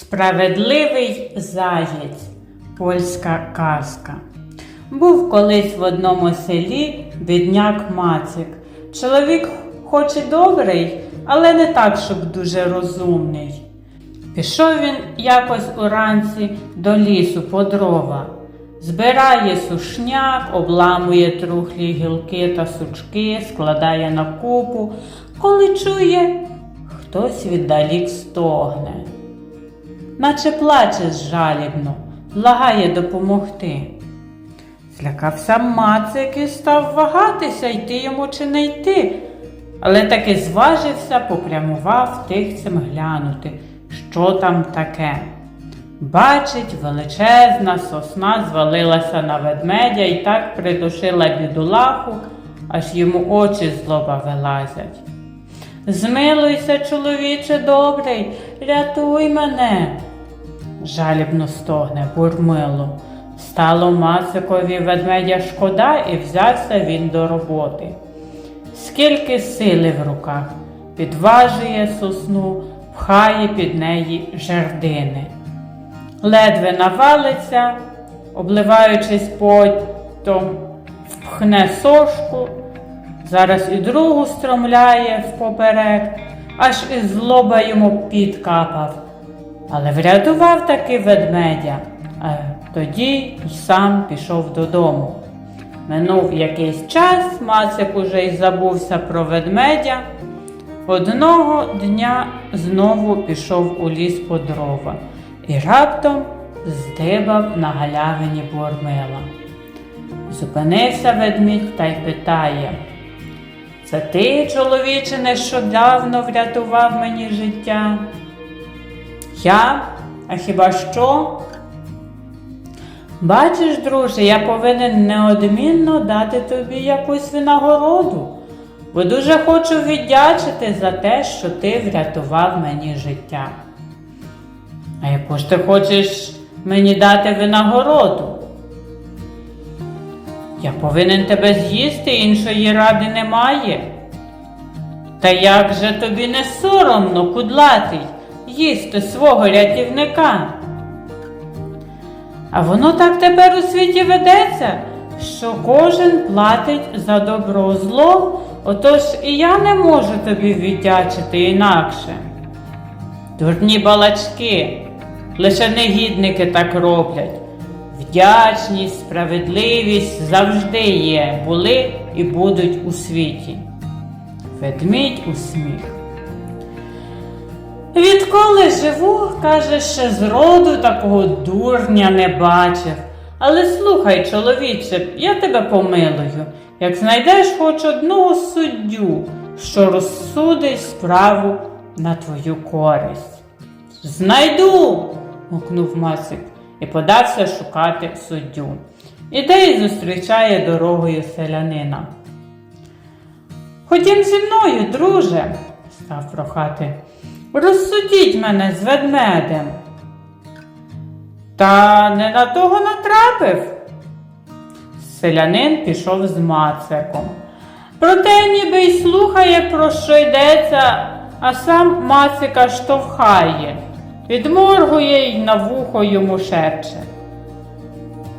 Справедливий заєць. Польська казка. Був колись в одному селі бідняк Мацик. Чоловік хоч і добрий, але не так, щоб дуже розумний. Пішов він якось уранці до лісу по дрова. Збирає сушняк, обламує трухлі гілки та сучки, складає на купу, коли чує, хтось віддалік стогне наче плаче жалібно, благає допомогти. Злякався Мацик і став вагатися, йти йому чи не йти, але таки зважився, попрямував тихцем глянути, що там таке. Бачить, величезна сосна звалилася на ведмедя і так придушила бідолаху, аж йому очі з лоба вилазять. Змилуйся, чоловіче добрий, рятуй мене. Жалібно стогне бурмило. Стало Мацикові ведмедя шкода, і взявся він до роботи. Скільки сили в руках, підважує сосну, пхає під неї жердини. Ледве навалиться, обливаючись потом, впхне сошку, зараз і другу стромляє впоперек, аж із злоба йому під капав. Але врятував таки ведмедя, а тоді й сам пішов додому. Минув якийсь час, Мацик уже й забувся про ведмедя. Одного дня знову пішов у ліс по дрова і раптом здибав на галявині бурмила. Зупинився ведмідь та й питає. Це ти, чоловіче, нещодавно врятував мені життя? Я? А хіба що? Бачиш, друже, я повинен неодмінно дати тобі якусь винагороду, бо дуже хочу віддячити за те, що ти врятував мені життя. А яку ж ти хочеш мені дати винагороду? Я повинен тебе з'їсти, іншої ради немає. Та як же тобі не соромно, кудлатий, їсти свого рятівника? А воно так тепер у світі ведеться, що кожен платить за добро зло, отож і я не можу тобі віддячити інакше. Дурні балачки, лише негідники так роблять. Вдячність, справедливість завжди є, були і будуть у світі. Ведмідь усміх. Відколи живу, каже, ще зроду такого дурня не бачив. Але слухай, чоловіче, я тебе помилую, як знайдеш хоч одного суддю, що розсудить справу на твою користь. Знайду. гукнув Масик і подався шукати суддю. Іде і зустрічає дорогою селянина. Ходім зі мною, друже, став прохати. Розсудіть мене з ведмедем. Та не на того натрапив. Селянин пішов з мациком. Проте ніби й слухає, про що йдеться, а сам мацика штовхає, підморгує й на вухо йому шепче.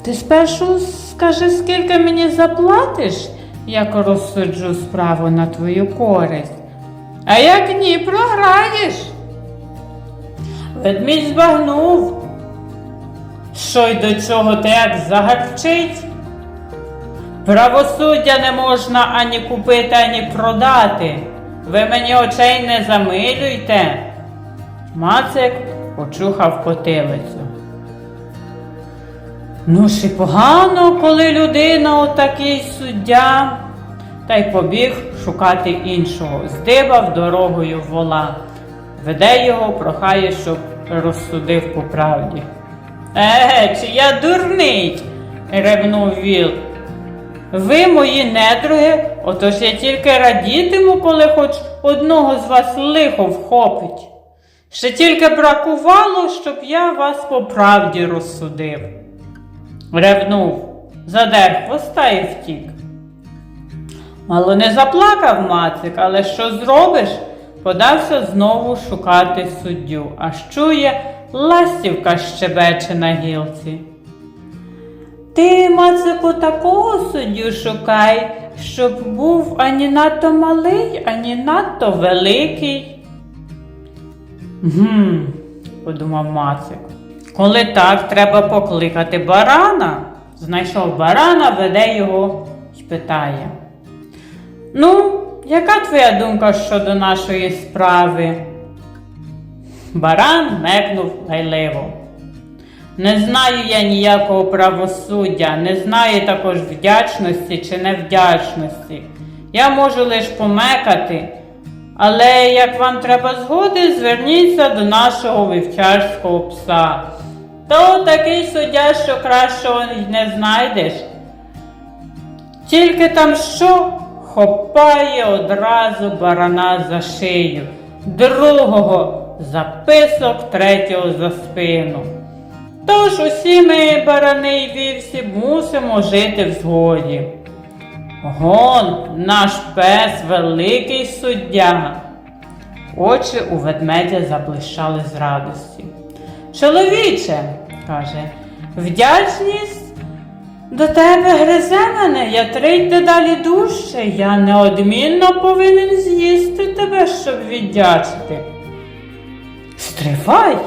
Ти спершу скажи, скільки мені заплатиш, як розсуджу справу на твою користь. А як ні, програєш. Ведмідь збагнув, що й до цього так загарчить. Правосуддя не можна ані купити, ані продати. Ви мені очей не замилюйте. Мацик почухав потилицю. Ну ж і погано, коли людина отакий суддя, та й побіг шукати іншого, здибав дорогою вола, веде його, прохає, щоб розсудив по правді. Е, чи я дурний? ревнув віл. Ви мої недруги, отож я тільки радітиму, коли хоч одного з вас лихо вхопить. Ще тільки бракувало, щоб я вас по правді розсудив. Ревнув, задер хвоста і втік. Мало не заплакав Мацик, але що зробиш? Подався знову шукати суддю, аж чує, ластівка щебече на гілці. Ти, Мацику, такого суддю шукай, щоб був ані надто малий, ані надто великий. Гм, подумав Мацик. Коли так, треба покликати барана. Знайшов барана, веде його й питає. Ну, яка твоя думка щодо нашої справи? Баран мекнув лайливо. Не знаю я ніякого правосуддя, не знаю також вдячності чи невдячності. Я можу лише помекати, але як вам треба згоди, зверніться до нашого вівчарського пса. То такий суддя, що кращого не знайдеш. Тільки там що хопає одразу барана за шию, другого за писок, третього за спину. Тож усі ми, барани й вівсі, мусимо жити в згоді. Гон, наш пес великий суддя. Очі у ведмедя заблищали з радості. Чоловіче, каже, вдячність до тебе гризе мене, я трить дедалі дужче, я неодмінно повинен з'їсти тебе, щоб віддячити. Стривай,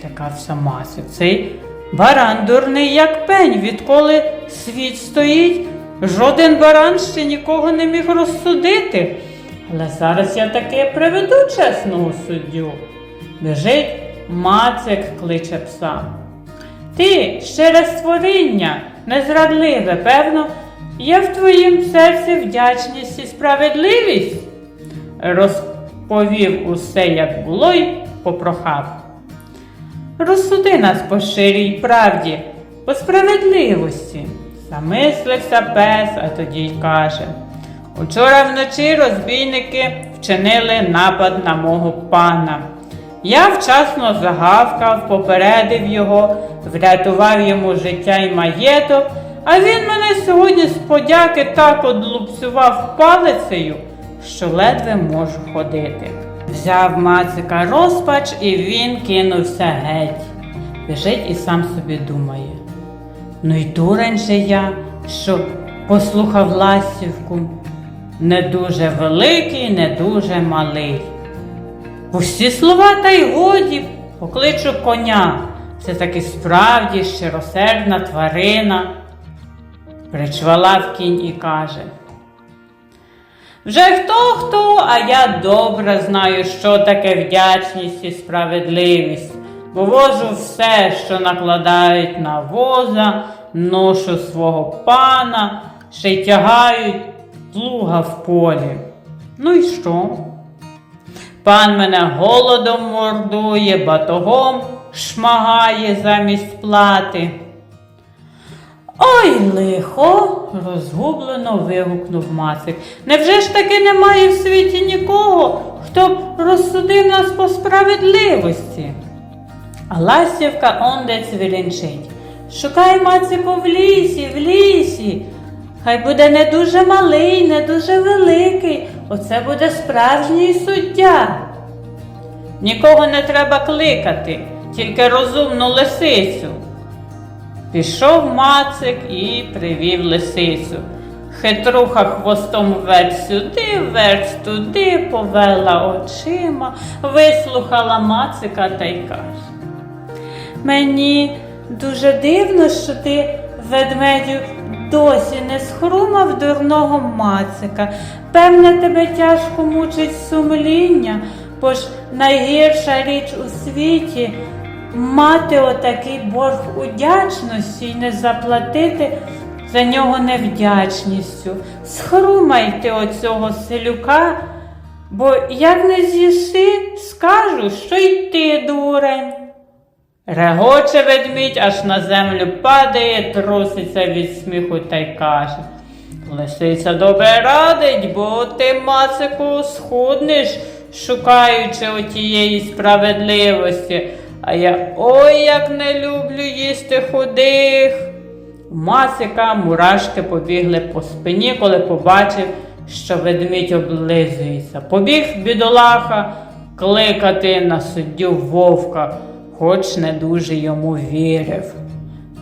злякався Масик. Цей баран дурний, як пень, відколи світ стоїть, жоден баран ще нікого не міг розсудити. Але зараз я таки приведу чесного суддю. Біжить, Мацик кличе пса. Ти щире створіння, незрадливе, певно, є в твоїм серці вдячність і справедливість. Розповів усе, як було, й попрохав. Розсуди нас по щирій правді, по справедливості. Замислився пес, а тоді й каже. Учора вночі розбійники вчинили напад на мого пана. Я вчасно загавкав, попередив його, врятував йому життя і маєток, а він мене сьогодні з подяки так одлупцював палицею, що ледве можу ходити. Взяв Мацика розпач і він кинувся геть. Біжить і сам собі думає. Ну й дурень же я, що послухав ластівку. Не дуже великий, не дуже малий. Пусті слова та й годі, покличу коня. Це таки справді щиросердна тварина. Причвалав кінь і каже. Вже хто хто, а я добре знаю, що таке вдячність і справедливість. Бо вожу все, що накладають на воза, ношу свого пана, ще й тягають плуга в полі. Ну і що? Пан мене голодом мордує, батогом шмагає замість плати. Ой, лихо, розгублено вигукнув Мацик. Невже ж таки немає в світі нікого, хто б розсудив нас по справедливості? А ластівка онде цвірінчить. Шукай Мацику в лісі, в лісі. Хай буде не дуже малий, не дуже великий. Оце буде справжній суддя. Нікого не треба кликати, тільки розумну лисицю. Пішов Мацик і привів лисицю. Хитруха хвостом вверх сюди, вверх туди, повела очима, вислухала Мацика та й каже. Мені дуже дивно, що ти, ведмедю, досі не схрумав дурного Мацика. Певне, тебе тяжко мучить сумління, бо ж найгірша річ у світі мати отакий борг удячності і не заплатити за нього невдячністю. Схрумай ти оцього селюка, бо як не з'їси, скажу, що й ти дурень. Регоче ведмідь, аж на землю падає, труситься від сміху та й каже. Лисиця добре радить, бо ти, Мацику, схуднеш, шукаючи отієї справедливості. А я ой як не люблю їсти худих. Масика мурашки побігли по спині, коли побачив, що ведмідь облизується. Побіг бідолаха кликати на суддю вовка. Хоч не дуже йому вірив.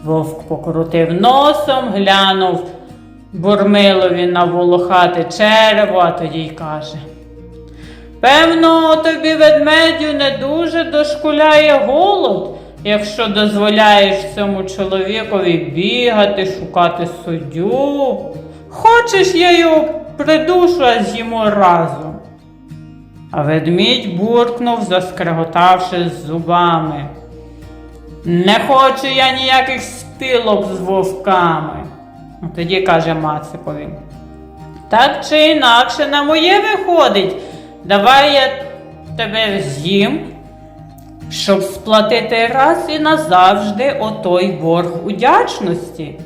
Вовк покрутив носом, глянув Бурмилові на волохате черево, а тоді й каже. Певно, тобі ведмедю не дуже дошкуляє голод, якщо дозволяєш цьому чоловікові бігати, шукати суддю. Хочеш, я його придушу, а з'їмо разом. А ведмідь буркнув, заскреготавши зубами. Не хочу я ніяких спілок з вовками. Ну, Тоді каже Мацикові. Так чи інакше на моє виходить. Давай я тебе з'їм, щоб сплатити раз і назавжди отой борг удячності.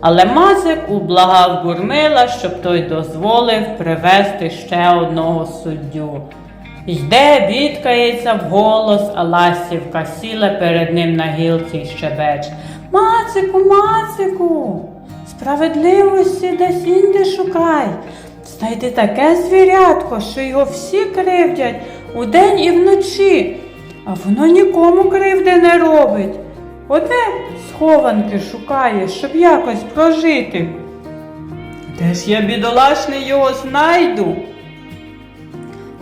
Але Мазик ублагав Бурмила, щоб той дозволив привезти ще одного суддю. Йде, бідкається вголос, а ластівка сіла перед ним на гілці й щебече. Мацику, Мацику, справедливості десь інде шукай. Знайди таке звірятко, що його всі кривдять удень і вночі, а воно нікому кривди не робить. Одне схованки шукає, щоб якось прожити. Де ж я бідолашний його знайду?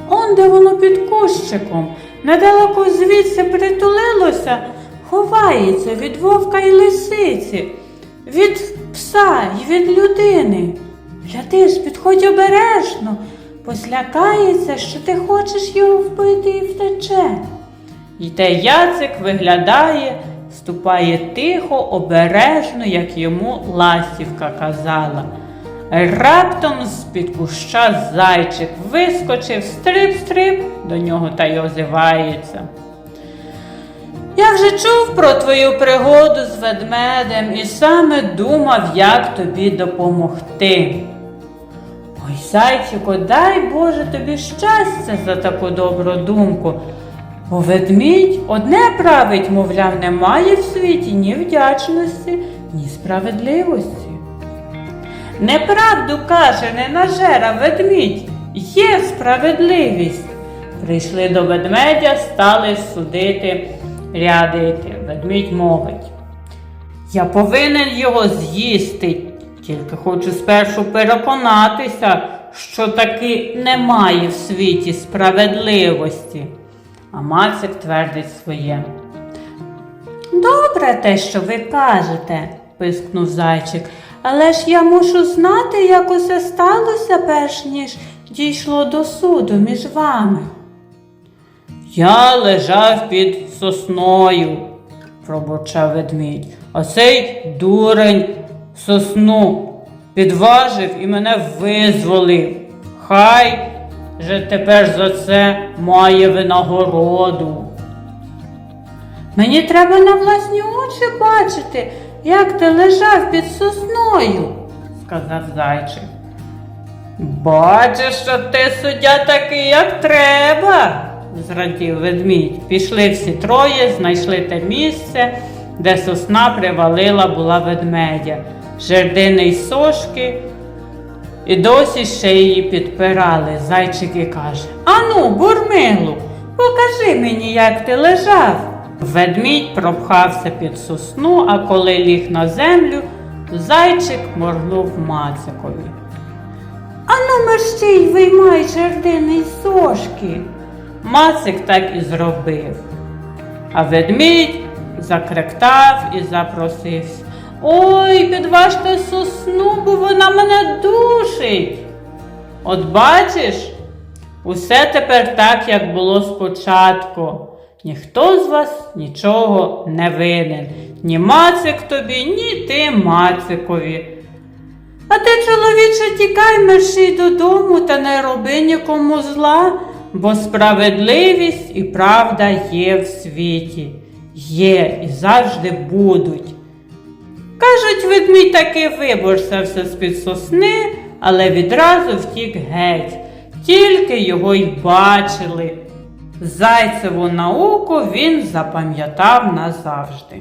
Он де воно під кущиком, недалеко звідси притулилося, ховається від вовка й лисиці, від пса й від людини. Гляди ж, підходь обережно, послякається, що ти хочеш його вбити і втече. Йде Яцик виглядає, ступає тихо, обережно, як йому ластівка казала. Раптом з-під куща зайчик вискочив, стрип-стрип, до нього та й озивається. Я вже чув про твою пригоду з ведмедем і саме думав, як тобі допомогти. Ой, зайчику, дай Боже тобі щастя за таку добру думку. Бо ведмідь одне править, мовляв, немає в світі ні вдячності, ні справедливості. Неправду каже ненажера ведмідь, є справедливість. Прийшли до ведмедя, стали судити, рядити. Ведмідь мовить. Я повинен його з'їсти, тільки хочу спершу переконатися, що таки немає в світі справедливості. А Мацик твердить своє. Добре те, що ви кажете, пискнув зайчик, але ж я мушу знати, як усе сталося, перш ніж дійшло до суду між вами. Я лежав під сосною, пробурчав ведмідь, а цей дурень сосну підважив і мене визволив. Хай же тепер за це має винагороду. Мені треба на власні очі бачити, як ти лежав під сосною, сказав зайчик. Бачиш, що ти суддя такий, як треба, зрадів ведмідь. Пішли всі троє, знайшли те місце, де сосна привалила була ведмедя, жердини й сошки, і досі ще її підпирали. Зайчик і каже Ану, бурмилу, покажи мені, як ти лежав. Ведмідь пропхався під сосну, а коли ліг на землю, зайчик моргнув Мацикові. Ану, мерщій виймай жердини й сошки. Мацик так і зробив. А ведмідь закректав і запросився. Ой, підважте сосну, бо вона мене душить. От бачиш, усе тепер так, як було спочатку. Ніхто з вас нічого не винен. Ні Мацик тобі, ні ти Мацикові. А ти, чоловіче, тікай мерщій додому та не роби нікому зла, бо справедливість і правда є в світі, є і завжди будуть. Кажуть, ведмідь таки виборсався з-під сосни, але відразу втік геть, тільки його й бачили. Зайцеву науку він запам'ятав назавжди.